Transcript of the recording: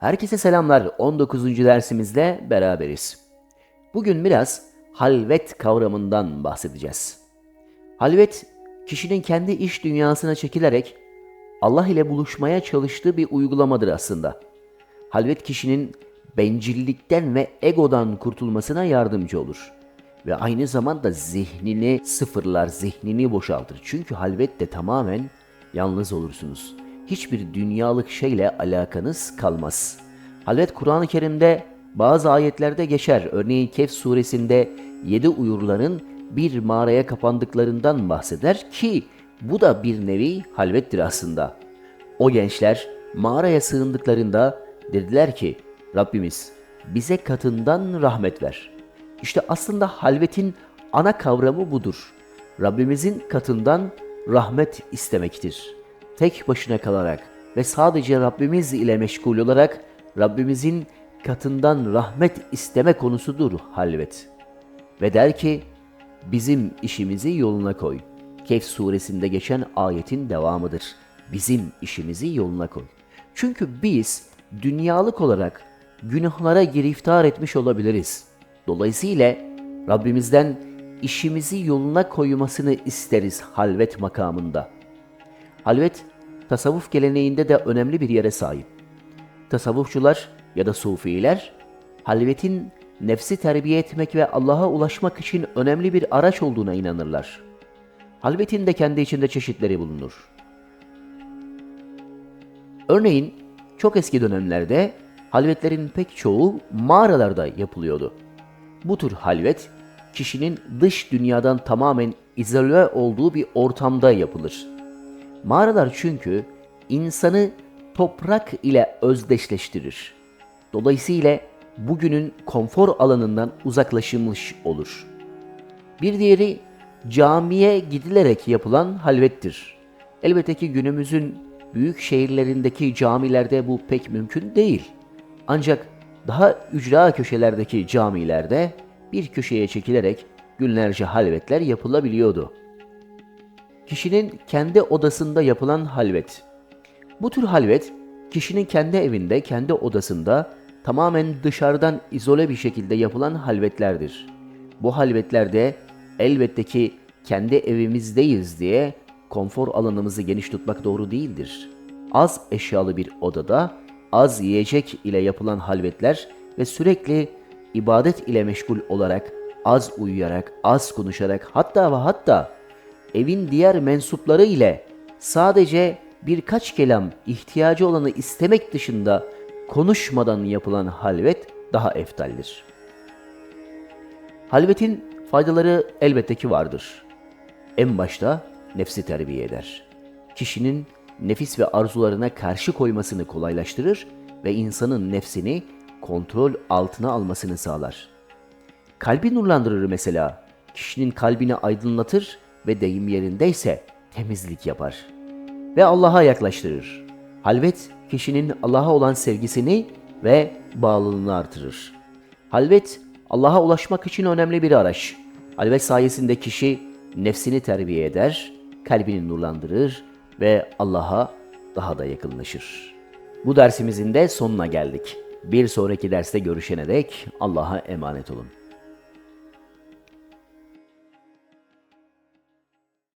Herkese selamlar. 19. dersimizde beraberiz. Bugün biraz halvet kavramından bahsedeceğiz. Halvet, kişinin kendi iş dünyasına çekilerek Allah ile buluşmaya çalıştığı bir uygulamadır aslında. Halvet kişinin bencillikten ve egodan kurtulmasına yardımcı olur. Ve aynı zamanda zihnini sıfırlar, zihnini boşaltır. Çünkü halvette tamamen yalnız olursunuz. Hiçbir dünyalık şeyle alakanız kalmaz. Halvet Kur'an-ı Kerim'de bazı ayetlerde geçer. Örneğin Kehf suresinde yedi uyurların bir mağaraya kapandıklarından bahseder ki bu da bir nevi halvettir aslında. O gençler mağaraya sığındıklarında dediler ki Rabbimiz bize katından rahmet ver. İşte aslında halvetin ana kavramı budur. Rabbimizin katından rahmet istemektir. Tek başına kalarak ve sadece Rabbimiz ile meşgul olarak Rabbimizin katından rahmet isteme konusudur halvet. Ve der ki bizim işimizi yoluna koy. Kehf suresinde geçen ayetin devamıdır. Bizim işimizi yoluna koy. Çünkü biz dünyalık olarak günahlara giriftar etmiş olabiliriz. Dolayısıyla Rabbimizden işimizi yoluna koymasını isteriz halvet makamında. Halvet, tasavvuf geleneğinde de önemli bir yere sahip. Tasavvufçular ya da sufiler, halvetin nefsi terbiye etmek ve Allah'a ulaşmak için önemli bir araç olduğuna inanırlar. Halvetin de kendi içinde çeşitleri bulunur. Örneğin çok eski dönemlerde halvetlerin pek çoğu mağaralarda yapılıyordu. Bu tür halvet kişinin dış dünyadan tamamen izole olduğu bir ortamda yapılır. Mağaralar çünkü insanı toprak ile özdeşleştirir. Dolayısıyla bugünün konfor alanından uzaklaşılmış olur. Bir diğeri camiye gidilerek yapılan halvettir. Elbette ki günümüzün büyük şehirlerindeki camilerde bu pek mümkün değil. Ancak daha ücra köşelerdeki camilerde bir köşeye çekilerek günlerce halvetler yapılabiliyordu. Kişinin kendi odasında yapılan halvet. Bu tür halvet, kişinin kendi evinde, kendi odasında tamamen dışarıdan izole bir şekilde yapılan halvetlerdir. Bu halvetlerde elbette ki kendi evimizdeyiz diye konfor alanımızı geniş tutmak doğru değildir. Az eşyalı bir odada az yiyecek ile yapılan halvetler ve sürekli ibadet ile meşgul olarak, az uyuyarak, az konuşarak hatta ve hatta evin diğer mensupları ile sadece birkaç kelam ihtiyacı olanı istemek dışında konuşmadan yapılan halvet daha eftaldir. Halvetin faydaları elbette ki vardır. En başta nefsi terbiye eder. Kişinin nefis ve arzularına karşı koymasını kolaylaştırır ve insanın nefsini kontrol altına almasını sağlar. Kalbi nurlandırır mesela. Kişinin kalbini aydınlatır ve deyim yerindeyse temizlik yapar. Ve Allah'a yaklaştırır. Halvet kişinin Allah'a olan sevgisini ve bağlılığını artırır. Halvet Allah'a ulaşmak için önemli bir araç. Halvet sayesinde kişi nefsini terbiye eder, kalbini nurlandırır ve Allah'a daha da yakınlaşır. Bu dersimizin de sonuna geldik. Bir sonraki derste görüşene dek Allah'a emanet olun.